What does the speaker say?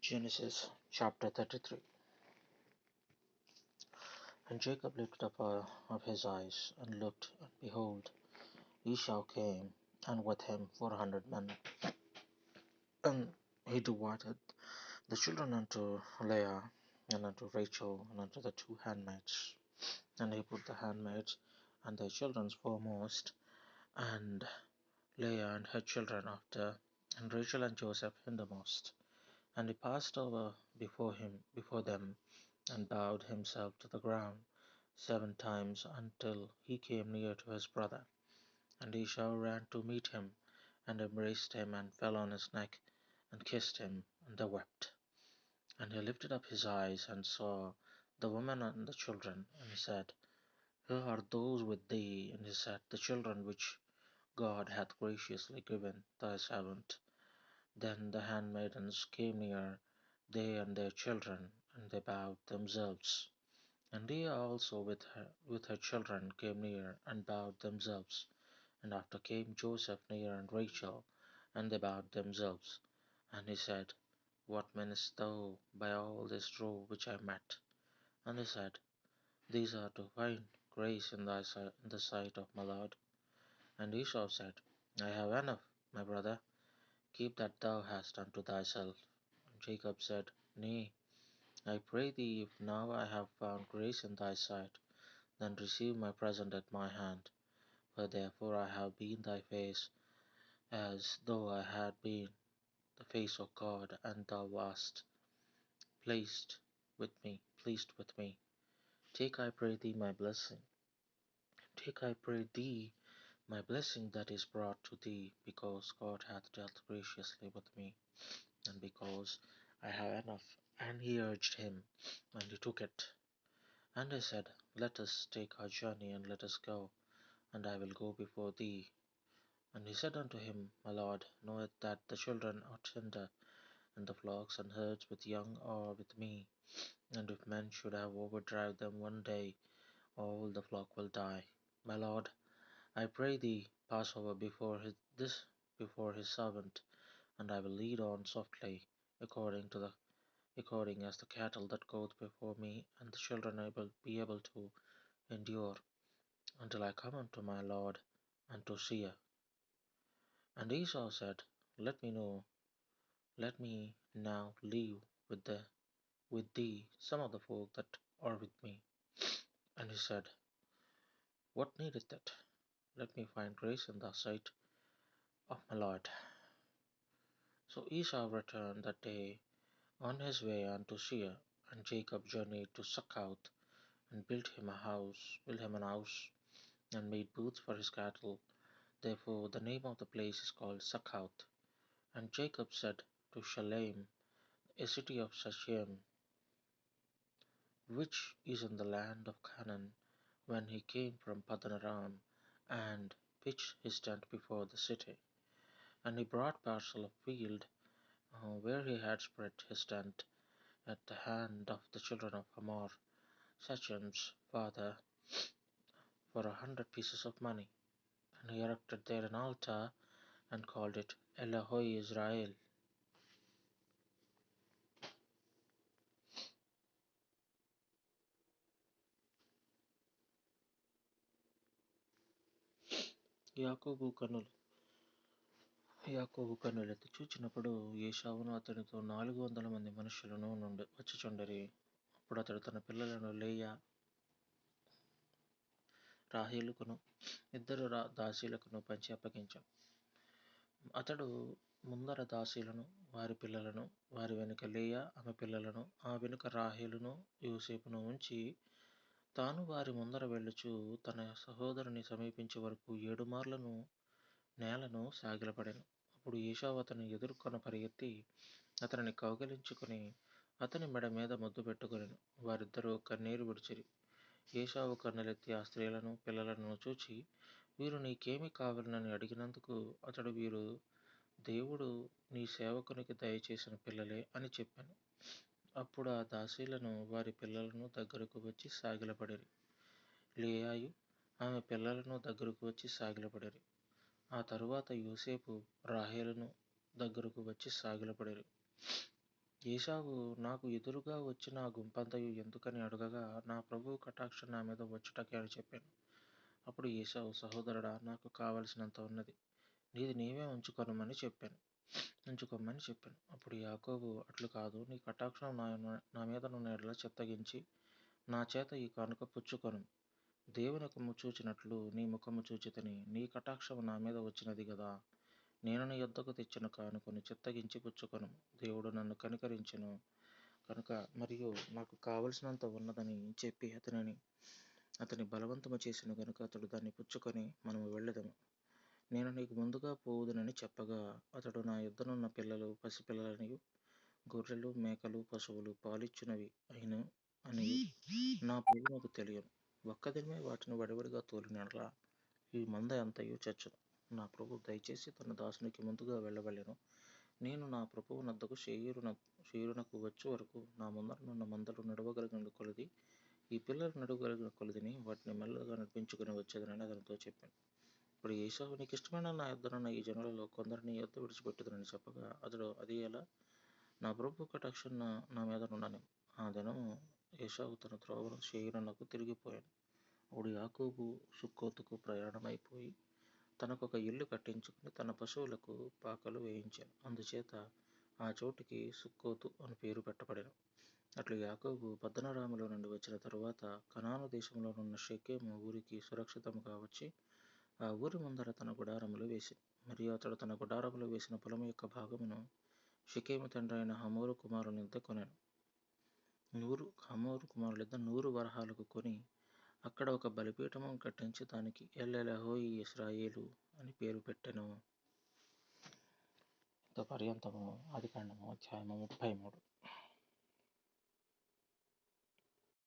Genesis chapter 33 And Jacob lifted up uh, of his eyes and looked, and behold, Esau came, and with him four hundred men. And he divided the children unto Leah, and unto Rachel, and unto the two handmaids. And he put the handmaids and their children foremost, and Leah and her children after, and Rachel and Joseph hindermost. And he passed over before him before them, and bowed himself to the ground seven times until he came near to his brother. And Esau ran to meet him, and embraced him, and fell on his neck, and kissed him, and they wept. And he lifted up his eyes, and saw the woman and the children, and he said, Who are those with thee? And he said, The children which God hath graciously given thy servant. Then the handmaidens came near, they and their children, and they bowed themselves. And Leah also with her with her children came near and bowed themselves. And after came Joseph near and Rachel, and they bowed themselves. And he said, What meanest thou by all this row which I met? And he said, These are to find grace in thy in the sight of my Lord. And Esau said, I have enough, my brother. Keep that thou hast unto thyself. Jacob said, Nay, I pray thee, if now I have found grace in thy sight, then receive my present at my hand. For therefore I have been thy face, as though I had been the face of God, and thou wast pleased with me, pleased with me. Take, I pray thee, my blessing. Take, I pray thee, my blessing that is brought to thee, because God hath dealt graciously with me, and because I have enough. And he urged him, and he took it. And I said, Let us take our journey, and let us go, and I will go before thee. And he said unto him, My lord knoweth that the children are tender, and the flocks and herds with young are with me. And if men should have overdrive them one day, all the flock will die. My lord, I pray thee, pass over before his, this before his servant, and I will lead on softly, according to the according as the cattle that goeth before me, and the children able be able to endure until I come unto my Lord and to Seir. And Esau said, Let me know, let me now leave with the with thee some of the folk that are with me. And he said, What needeth it? Let me find grace in the sight of my Lord. So Esau returned that day on his way unto Seir, and Jacob journeyed to Succoth, and built him a house, built him an house, and made booths for his cattle. Therefore the name of the place is called Succoth. And Jacob said to Shalem, a city of Shechem, which is in the land of Canaan, when he came from Padanaram, and pitched his tent before the city. And he brought parcel of field uh, where he had spread his tent at the hand of the children of Hamor, Shechem's father, for a hundred pieces of money. And he erected there an altar and called it Elohoi Israel. యాకోబు కనులు యాకోబు కన్నులెత్తి చూచినప్పుడు ఏషావును అతనితో నాలుగు వందల మంది మనుషులను నుండి వచ్చిచుండరి. అప్పుడు అతడు తన పిల్లలను లేయ రాహేలుకును ఇద్దరు రా దాసీలకును పంచి అప్పగించాం అతడు ముందర దాసీలను వారి పిల్లలను వారి వెనుక లేయ ఆమె పిల్లలను ఆ వెనుక రాహేలును యోసేపును ఉంచి తాను వారి ముందర వెళ్ళుచు తన సహోదరుని సమీపించే వరకు ఏడు మార్లను నేలను సాగిలపడాను. అప్పుడు ఏషావు అతని ఎదుర్కొన పరిగెత్తి అతనిని కౌగలించుకుని అతని మెడ మీద ముద్దు పెట్టుకుని వారిద్దరూ కన్నీరు విడిచిరి. ఏషావు కన్నులెత్తి ఆ స్త్రీలను పిల్లలను చూచి వీరు నీకేమి కావాలని అడిగినందుకు అతడు వీరు దేవుడు నీ సేవకునికి దయచేసిన పిల్లలే అని చెప్పాను. అప్పుడు ఆ దాసీలను వారి పిల్లలను దగ్గరకు వచ్చి సాగిలపడిరి. లేయాయు ఆమె పిల్లలను దగ్గరకు వచ్చి సాగిలపడిరి. ఆ తరువాత యోసేపు రాహేలును దగ్గరకు వచ్చి సాగిలపడిరి. ఏసావు నాకు ఎదురుగా వచ్చిన ఆ గుంపంతయు ఎందుకని అడగగా నా ప్రభువు కటాక్షం నా మీద వచ్చుటకే అని చెప్పాను. అప్పుడు ఏసావు సహోదరుడా నాకు కావలసినంత ఉన్నది. నీది నీవే ఉంచుకొనమని చెప్పాను. ఉంచుకోమని చెప్పాను. అప్పుడు యాకోబు అట్లు కాదు నీ కటాక్షం నా నా మీద నున్న ఎడల చెత్తగించి నా చేత ఈ కానుక పుచ్చుకొను. దేవుని ముఖము చూచినట్లు నీ ముఖము చూచితని నీ కటాక్షము నా మీద వచ్చినది కదా నేను నీ యొద్దకు తెచ్చిన కానుకను చిత్తగించి పుచ్చుకొను. దేవుడు నన్ను కనికరించను కనుక మరియు నాకు కావలసినంత ఉన్నదని చెప్పి అతనిని అతని బలవంతము చేసిన కనుక అతడు దాన్ని పుచ్చుకొని మనము వెళ్ళదము. నేను నీకు ముందుగా పోవుదునని చెప్పగా అతడు నా ఇద్దరున్న పిల్లలు పసిపిల్లలని గొర్రెలు మేకలు పశువులు పాలిచ్చునవి అయిన అని నా ప్రభువునకు తెలియను. ఒక్కదినమే వాటిని వడివడిగా తోలినట్లా ఈ మంద అంతయు చచ్చును. నా ప్రభు దయచేసి తన దాసునికి ముందుగా వెళ్ళవలెను. నేను నా ప్రభువు నద్దకు షేయురున షేయురునకు వచ్చే వరకు నా ముందరనున్న మందలు నడవగలిగిన కొలది ఈ పిల్లలు నడవగలిగిన కొలదిని వాటిని మెల్లగా నడిపించుకుని వచ్చేదనని అతనితో చెప్పాను. ఇప్పుడు ఏసావు నీకు ఇష్టమైన నా ఇద్దరున్న ఈ జనులలో కొందరిని యొద్ద విడిచిపెట్టుదని చెప్పగా అతడు అది ఎలా? నా ప్రభు కటాక్షం నా మీద నుండని. ఆ దినము ఏసావు తన త్రోవను షేయురునకు తిరిగిపోయాను అప్పుడు యాకోబు సుక్కోతుకు ప్రయాణమైపోయి తనకొక ఇల్లు కట్టించుకుని తన పశువులకు పాకలు వేయించాను అందుచేత ఆ చోటికి సుక్కోతు అని పేరు పెట్టబడెను. అట్లు యాకోబు పద్దనరాములో నుండి వచ్చిన తరువాత కనాను దేశంలోనున్న షెకేము ఊరికి సురక్షితముగా వచ్చి ఆ ఊరి ముందర తన గుడారములు వేసి మరియు అతడు తన గుడారములు వేసిన పొలం యొక్క భాగమును షికేము తండ్రి అయిన హమోరు కుమారునిద్ద కొనెను. నూరు హమోరు కుమారులిద్ద నూరు వరహాలకు కొని అక్కడ ఒక బలిపీఠము కట్టించి దానికి ఎల్లెలహోయి ఇస్రాయేలు అని పేరు పెట్టెను. పర్యంతము ఆది కాండము అధ్యాయము ముప్పై మూడు.